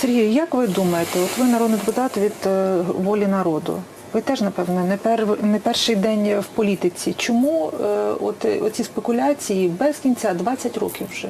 Сергій, як ви думаєте, от ви народний депутат від е, волі народу? Ви теж, напевно, не, пер, не перший день в політиці. Чому е, от, оці спекуляції без кінця 20 років вже?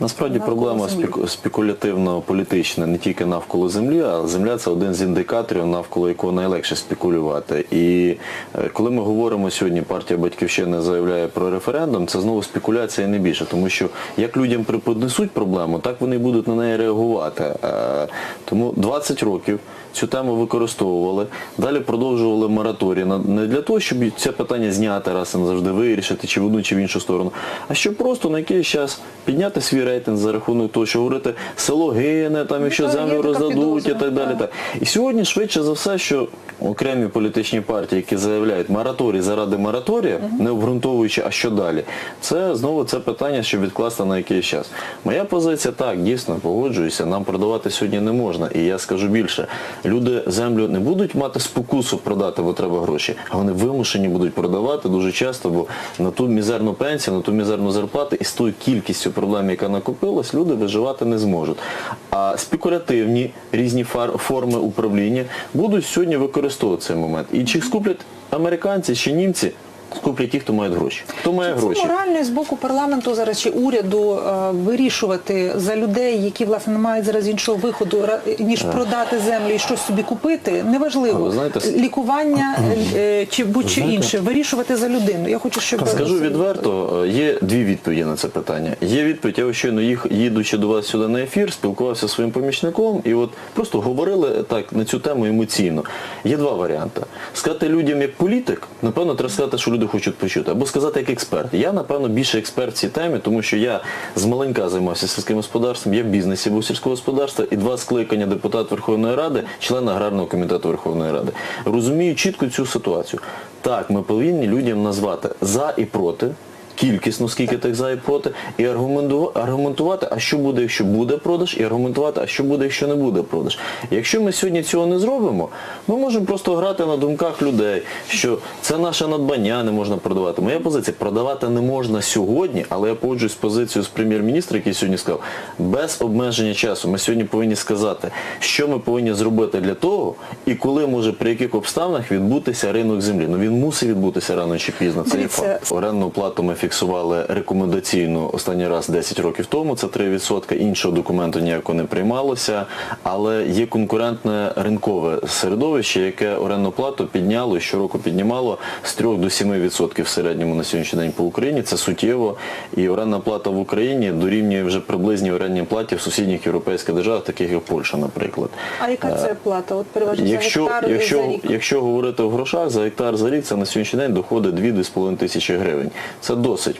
Насправді Навколо проблема спеку- спекулятивно-політична не тільки навколо землі, а земля це один з індикаторів, навколо якого найлегше спекулювати. І е, коли ми говоримо сьогодні, партія Батьківщини заявляє про референдум, це знову спекуляція не більше, тому що як людям приподнесуть проблему, так вони будуть на неї реагувати. Е, Тому 20 років цю тему використовували, далі продовжували мораторій не для того, щоб це питання зняти раз і назавжди вирішити, чи в одну, чи в іншу сторону, а щоб просто на якийсь час підняти свій рейтинг за рахунок того, що говорити село гине, там якщо землю роздадуть і так далі. так. Так. І сьогодні швидше за все, що окремі політичні партії, які заявляють мораторій заради мораторія, не обґрунтовуючи, а що далі, це знову це питання, щоб відкласти на якийсь час. Моя позиція так, дійсно, погоджуюся, нам продавати сьогодні не можна. І я скажу більше, люди землю не будуть мати спокусу продати, бо треба гроші, а вони вимушені будуть продавати дуже часто, бо на ту мізерну пенсію, на ту мізерну зарплату і з тою кількістю проблем, яка накопилась, люди виживати не зможуть. А спекулятивні різні форми управління будуть сьогодні використовувати цей момент. І чи скуплять американці чи німці, скуплять ті, хто має гроші. Хто має Чи гроші? Це морально з боку парламенту зараз чи уряду е, вирішувати за людей, які власне не мають зараз іншого виходу, ніж продати землю і щось собі купити. Неважливо ви знаєте, лікування е, чи будь-що інше. Вирішувати за людину. Я хочу, щоб Скажу відверто, е, є дві відповіді на це питання. Є відповідь, я щойно їх, їдучи до вас сюди на ефір, спілкувався зі своїм помічником і от просто говорили так на цю тему емоційно. Є два варіанти. Сказати людям як політик, напевно, треба сказати, що люди хочуть почути, або сказати як експерт. Я, напевно, більше експерт в цій темі, тому що я з маленька займався сільським господарством, я в бізнесі був сільського господарства і два скликання депутат Верховної Ради, член аграрного комітету Верховної Ради. Розумію чітко цю ситуацію. Так, ми повинні людям назвати за і проти. Кількісно, скільки тих за і проти, і аргументувати, а що буде, якщо буде продаж, і аргументувати, а що буде, якщо не буде продаж. Якщо ми сьогодні цього не зробимо, ми можемо просто грати на думках людей, що це наше надбання, не можна продавати. Моя позиція продавати не можна сьогодні, але я погоджуюсь з позицією з прем'єр-міністра, який сьогодні сказав, без обмеження часу. Ми сьогодні повинні сказати, що ми повинні зробити для того, і коли може при яких обставинах відбутися ринок землі. Ну він мусить відбутися рано чи пізно. Це є факт. Орендну плату ми фіксували рекомендаційну останній раз 10 років тому, це 3%, іншого документу ніякого не приймалося, але є конкурентне ринкове середовище, яке орендну плату підняло і щороку піднімало з 3 до 7% в середньому на сьогоднішній день по Україні. Це суттєво. І орендна плата в Україні дорівнює вже приблизній орендній платі в сусідніх європейських державах, таких як Польща, наприклад. А яка це плата? От переважно за Якщо, гектар за рік. якщо говорити в грошах, за гектар за рік це на сьогоднішній день доходить 2-2,5 тисячі гривень. Це досить. Е,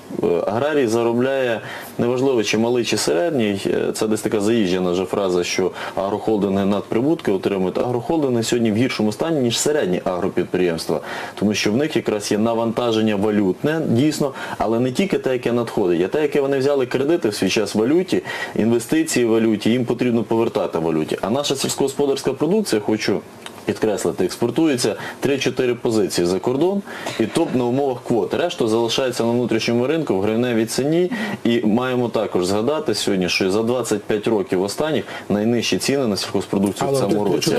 Аграрій заробляє, неважливо чи малий, чи середній, е, це десь така заїжджена вже фраза, що агрохолдинги надприбутки отримують. Агрохолдинги сьогодні в гіршому стані, ніж середні агропідприємства, тому що в них якраз є навантаження валютне, дійсно, але не тільки те, яке надходить, а те, яке вони взяли кредити в свій час в валюті, інвестиції в валюті, їм потрібно повертати валюті. А наша сільськогосподарська продукція, хочу підкреслити, експортується 3-4 позиції за кордон і топ на умовах квот. Решта залишається на внутрішньому ринку в гривневій ціні. І маємо також згадати сьогодні, що за 25 років останніх найнижчі ціни на сільхозпродукцію в цьому році.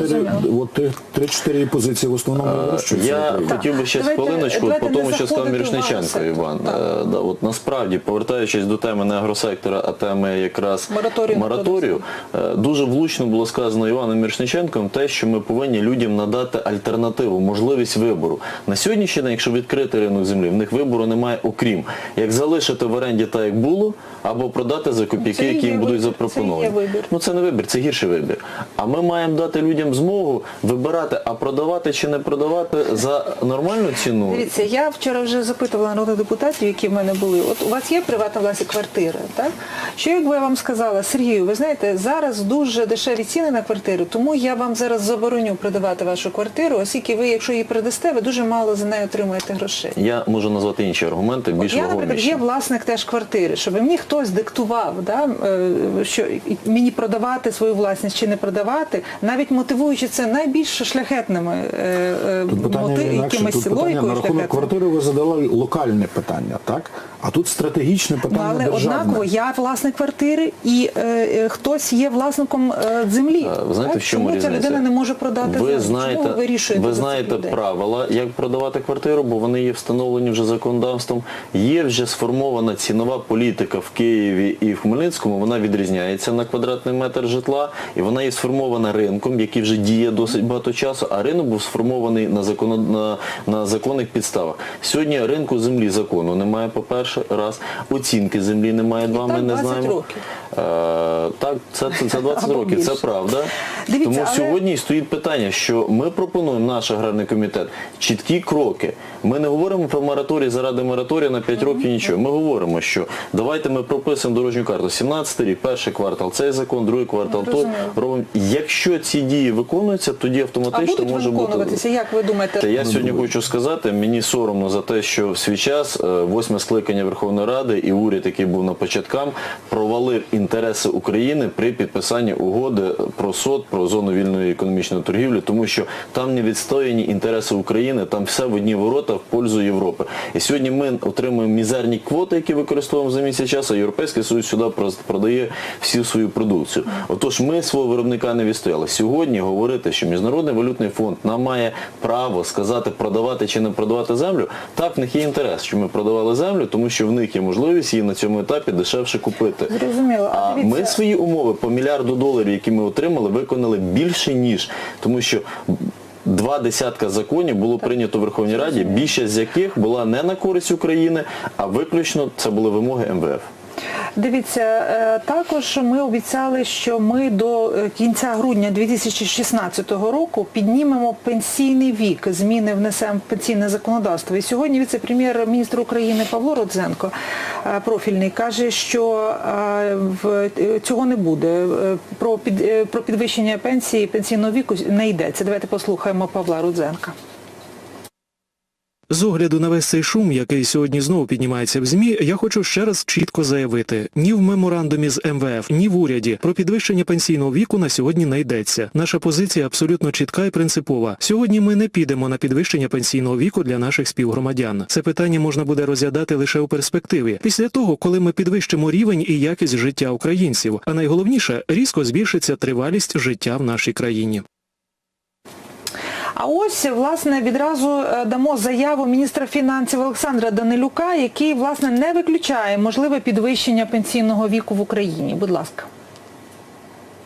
от 3-4 позиції в основному вирощуються. Я хотів би ще Давайте- хвилиночку по тому, що сказав Мірошниченко. Іван. Е, да, от насправді, повертаючись до теми не агросектора, а теми якраз Мораторію мораторію, е, дуже влучно було сказано Іваном Мірошниченком те, що ми повинні людям надати альтернативу, можливість вибору. На сьогоднішній день, якщо відкрити ринок землі, в них вибору немає, окрім як залишити в оренді так, як було, або продати за копійки, які їм будуть вибір, це запропоновані. вибір. Ну це не вибір, це гірший вибір. А ми маємо дати людям змогу вибирати, а продавати чи не продавати за нормальну ціну. Дивіться, я вчора вже запитувала народних депутатів, які в мене були. От у вас є приватна власні квартира, так? Що якби я вам сказала, Сергію, ви знаєте, зараз дуже дешеві ціни на квартиру, тому я вам зараз забороню продавати вашу квартиру, оскільки ви, якщо її продасте, ви дуже мало за неї отримаєте грошей. Я можу назвати інші аргументи, більш я, наприклад, є власник теж квартири, щоб мені хтось диктував, да, е, що мені продавати свою власність чи не продавати, навіть мотивуючи це найбільш шляхетними е, е, Тут питання моти- інакше. якимись Тут питання на логікою рахунок квартири ви задали локальне питання, так? А тут стратегічне Ну, питання але державне. однаково я власник квартири і е, е, хтось є власником е, землі. Е, Ви знаєте, так? в чому Чому ця людина не може продати ви знаєте, ви вирішуєте ви знаєте правила, як продавати квартиру, бо вони є встановлені вже законодавством. Є вже сформована цінова політика в Києві і в Хмельницькому. Вона відрізняється на квадратний метр житла, і вона є сформована ринком, який вже діє досить багато часу. А ринок був сформований на закон на, на законних підставах. Сьогодні ринку землі закону немає. По перше, раз оцінки землі немає. Два ми не знаємо. років. Е, так, це, це, це 20 Або років. Це правда. Дивіться, Тому але- сьогодні стоїть питання, що ми пропонуємо, наш аграрний комітет, чіткі кроки. Ми не говоримо про мораторій заради мораторія на 5 років нічого. Ми говоримо, що давайте ми прописуємо дорожню карту. 17 рік, перший квартал, цей закон, другий квартал, то робимо. Якщо ці дії виконуються, тоді А автоматично будуть може бути. виконуватися, як ви думаєте? Та я сьогодні хочу сказати, мені соромно за те, що в свій час е, восьме скликання Верховної Ради і уряд, який був на початкам, провалив інтереси України при підписанні угоди про СОД, про зону вільної економічної торгівлі, тому що там не відстояні інтереси України, там все в одні ворота в пользу Європи. І сьогодні ми отримуємо мізерні квоти, які використовуємо за місяць часу, а Європейський Союз сюди продає всю свою продукцію. Отож, ми свого виробника не відстояли. Сьогодні говорити, що Міжнародний валютний фонд нам має право сказати, продавати чи не продавати землю, так в них є інтерес, що ми продавали землю, тому що в них є можливість її на цьому етапі дешевше купити. Зрозуміло. А ми свої умови по мільярду доларів, які ми отримали, виконали більше ніж, тому що. Два десятка законів було прийнято в Верховній Раді, більшість з яких була не на користь України, а виключно це були вимоги МВФ. Дивіться, е, також ми обіцяли, що ми до е, кінця грудня 2016 року піднімемо пенсійний вік, зміни внесемо в пенсійне законодавство. І сьогодні віце-прем'єр-міністр України Павло Родзенко, е, профільний, каже, що цього не буде. Про підвищення пенсії, пенсійного віку не йдеться. Давайте послухаємо Павла Рудзенка. З огляду на весь цей шум, який сьогодні знову піднімається в ЗМІ, я хочу ще раз чітко заявити: ні в меморандумі з МВФ, ні в уряді про підвищення пенсійного віку на сьогодні не йдеться. Наша позиція абсолютно чітка і принципова. Сьогодні ми не підемо на підвищення пенсійного віку для наших співгромадян. Це питання можна буде розглядати лише у перспективі, після того, коли ми підвищимо рівень і якість життя українців. А найголовніше різко збільшиться тривалість життя в нашій країні. А ось, власне, відразу е, дамо заяву міністра фінансів Олександра Данилюка, який, власне, не виключає можливе підвищення пенсійного віку в Україні. Будь ласка.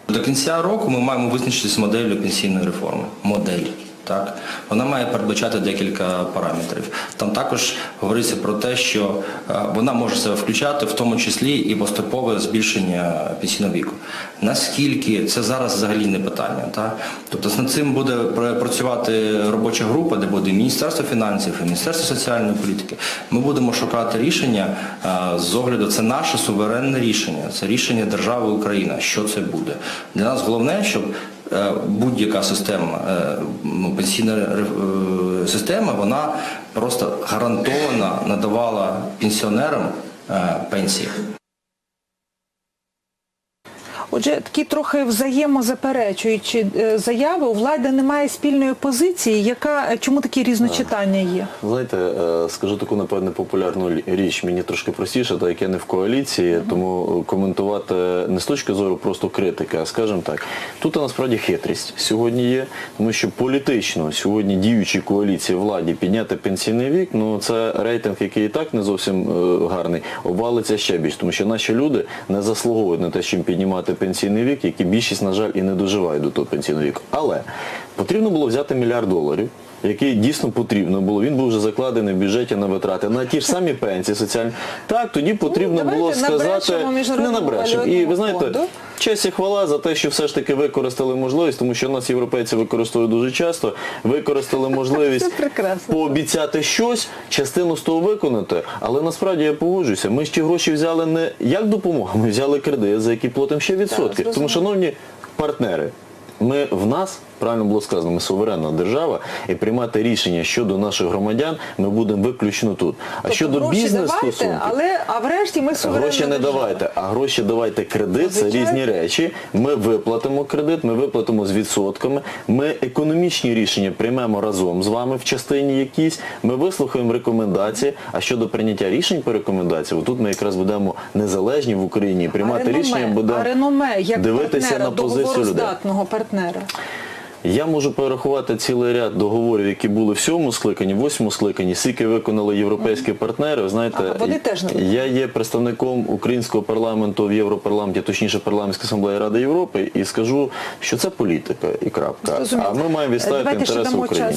До кінця року ми маємо визначитися моделлю пенсійної реформи. Модель. Так? Вона має передбачати декілька параметрів. Там також говориться про те, що е, вона може себе включати в тому числі і поступове збільшення пенсійного віку. Наскільки це зараз взагалі не питання. Так? Тобто над цим буде працювати робоча група, де буде і Міністерство фінансів, і Міністерство соціальної політики. Ми будемо шукати рішення е, з огляду, це наше суверенне рішення, це рішення держави Україна. Що це буде? Для нас головне, щоб будь-яка система, е, ну, пенсійна е, система, вона просто гарантовано надавала пенсіонерам е, пенсії. Отже, такі трохи взаємозаперечуючі е, заяви. У влади немає спільної позиції. Яка чому такі різночитання є? Знаєте, е, скажу таку, напевне, популярну річ. Мені трошки простіше, так як я не в коаліції, тому коментувати не з точки зору просто критики, а скажімо так. Тут насправді хитрість сьогодні є, тому що політично сьогодні діючій коаліції владі підняти пенсійний вік, ну це рейтинг, який і так не зовсім е, гарний, обвалиться ще більш, тому що наші люди не заслуговують на те, щоб піднімати пенсійний вік, які більшість, на жаль, і не доживають до того пенсійного віку. Але потрібно було взяти мільярд доларів який дійсно потрібно було. Він був вже закладений в бюджеті на витрати на ті ж самі пенсії соціальні. Так, тоді потрібно давайте було сказати не набрешемо. І ви знаєте, фонду. честь і хвала за те, що все ж таки використали можливість, тому що нас європейці використовують дуже часто. Використали можливість пообіцяти щось, частину з того виконати. Але насправді я погоджуюся. Ми ж ті гроші взяли не як допомогу, ми взяли кредит, за які платимо ще відсотки. зрозуміло. тому, шановні партнери, ми в нас правильно було сказано, ми суверенна держава, і приймати рішення щодо наших громадян ми будемо виключно тут. А Тобто щодо бізнес стосунків. але а врешті ми суверенна Гроші не держава. давайте, а гроші давайте кредит, це різні речі. Ми виплатимо кредит, ми виплатимо з відсотками. Ми економічні рішення приймемо разом з вами в частині якійсь. Ми вислухаємо рекомендації. А щодо прийняття рішень по рекомендаціям, тут ми якраз будемо незалежні в Україні. Приймати а реноме, рішення будемо а реноме як дивитися партнера, на позицію людей. партнера. Я можу перерахувати цілий ряд договорів, які були в сьому скликанні, в восьмому скликанні, скільки виконали європейські партнери. Ви знаєте, Ага, вони теж не я є представником українського парламенту в Європарламенті, точніше парламентської асамблеї Ради Європи, і скажу, що це політика і крапка. А ми маємо відставити інтереси України.